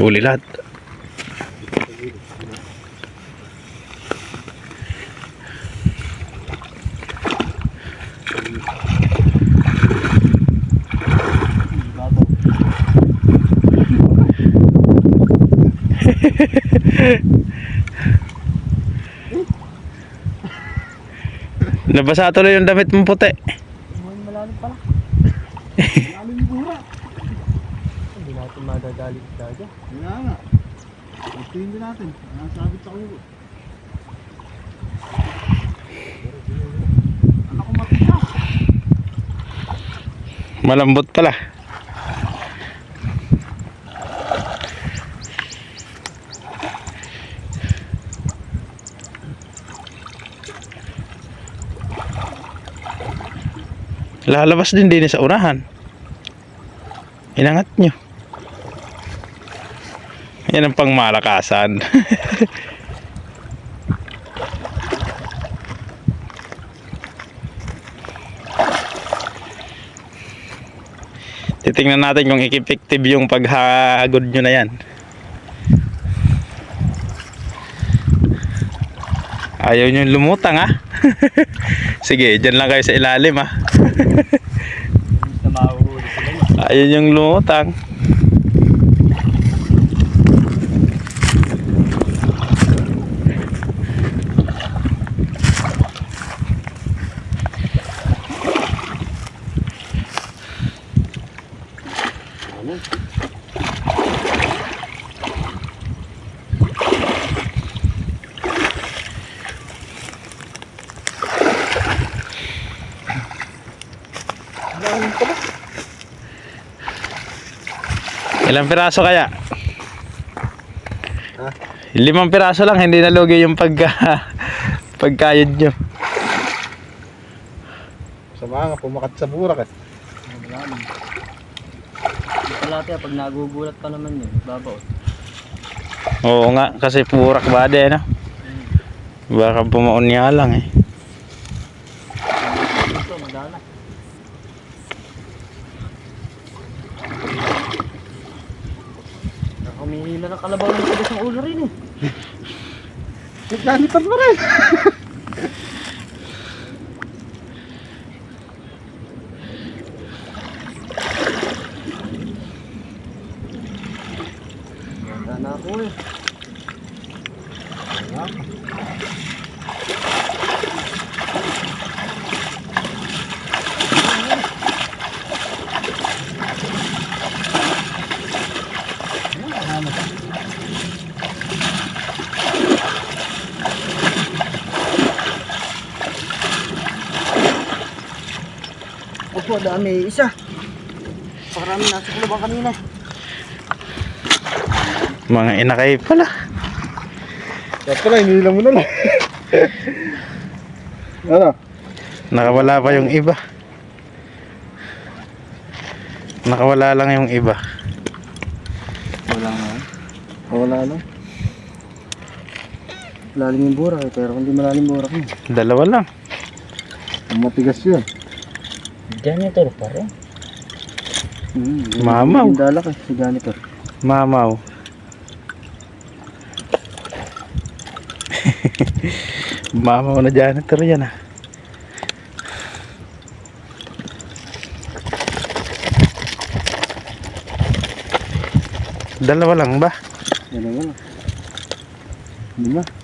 Huli lahat. Nabasa tuloy yung damit mong puti. Malalim pala. Malalim bura. Natin madagalit talaga. Kaya nga. Ito hindi natin. Nasabit sa ulo. Anak ko matita. Malambot pala. Lalabas din din sa unahan. Inangat nyo. Yan ang pangmalakasan. Titingnan natin kung effective yung paghagod nyo na yan. Ayaw nyo lumutang ha. Sige, dyan lang kayo sa ilalim ha. Yun. Ayaw nyo lumutang. Ilang piraso kaya? Ha? Limang piraso lang, hindi nalugi yung pagka pagkayod nyo. Sa mga pumakat sa burak eh. Palate, pag nagugulat pa naman yun, babaw. Oo nga, kasi purak ba din, no? Baka pumaon niya lang eh. Ito, madala. Nakamihila ng kalabaw ng tigas ng ulo rin eh. Nagkanitan pa rin. Na ako eh. Opo, dami. Isa. Parami nasa kulabang kanina. Mga inakay pala. Kaya pala, hinihila mo na lang. ano? Nakawala pa yung iba. Nakawala lang yung iba. Wala nga. Wala na. Lalim yung burak eh, pero hindi malalim burak mo. Dalawa lang. Ang matigas yun. Janitor pa rin. Hmm, Mamaw. Yung dalak eh, si janitor. Mamaw. Mamaw na janitor yan ah. Dalawa lang ba? Yan ang ano. Hindi na.